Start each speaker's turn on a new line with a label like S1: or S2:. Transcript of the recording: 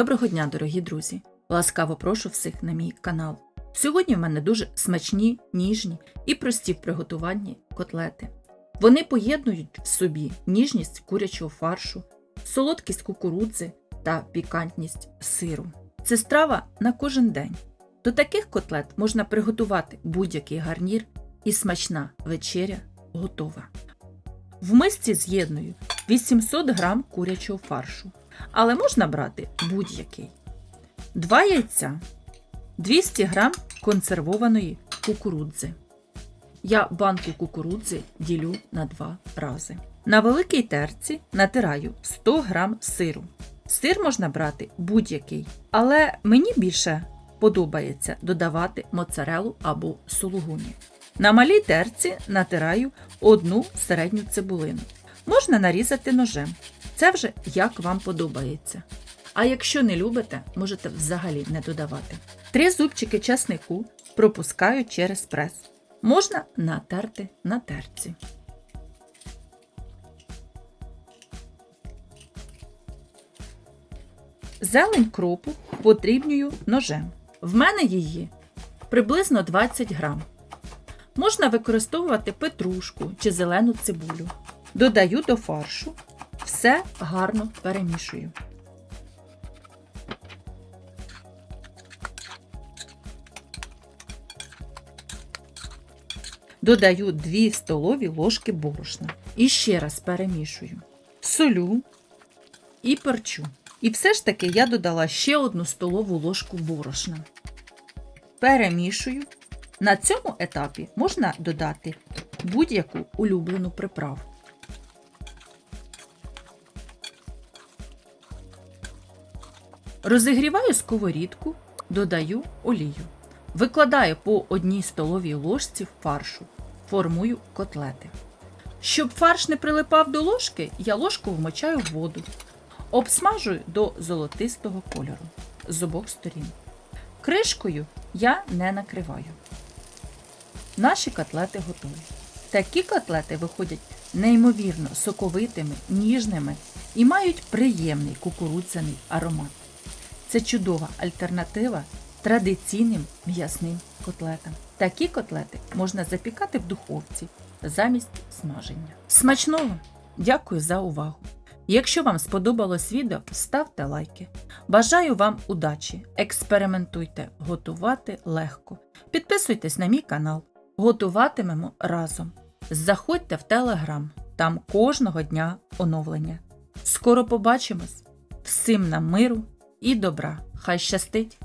S1: Доброго дня, дорогі друзі! Ласкаво прошу всіх на мій канал. Сьогодні в мене дуже смачні, ніжні і прості в приготуванні котлети. Вони поєднують в собі ніжність курячого фаршу, солодкість кукурудзи та пікантність сиру. Це страва на кожен день. До таких котлет можна приготувати будь-який гарнір, і смачна вечеря готова. В мисці з'єдную 800 г курячого фаршу, але можна брати будь-який. 2 яйця, 200 г консервованої кукурудзи. Я банку кукурудзи ділю на два рази. На великій терці натираю 100 г сиру. Сир можна брати будь-який, але мені більше подобається додавати моцарелу або сулугуні. На малій терці натираю одну середню цибулину. Можна нарізати ножем. Це вже як вам подобається. А якщо не любите, можете взагалі не додавати. Три зубчики часнику пропускаю через прес. Можна натерти на терці. Зелень кропу подрібнюю ножем. В мене її приблизно 20 грам. Можна використовувати петрушку чи зелену цибулю. Додаю до фаршу, все гарно перемішую. Додаю 2 столові ложки борошна. І ще раз перемішую. Солю і перчу. І все ж таки я додала ще одну столову ложку борошна. Перемішую. На цьому етапі можна додати будь-яку улюблену приправу. Розігріваю сковорідку, додаю олію. Викладаю по одній столовій ложці фаршу, формую котлети. Щоб фарш не прилипав до ложки, я ложку вмочаю в воду. Обсмажую до золотистого кольору з обох сторін. Кришкою я не накриваю. Наші котлети готові. Такі котлети виходять неймовірно соковитими, ніжними і мають приємний кукурудзяний аромат. Це чудова альтернатива традиційним м'ясним котлетам. Такі котлети можна запікати в духовці замість смаження. Смачного! Дякую за увагу! Якщо вам сподобалось відео, ставте лайки. Бажаю вам удачі! Експериментуйте, готувати легко. Підписуйтесь на мій канал. Готуватимемо разом. Заходьте в Телеграм, там кожного дня оновлення. Скоро побачимось! Всім нам миру і добра! Хай щастить!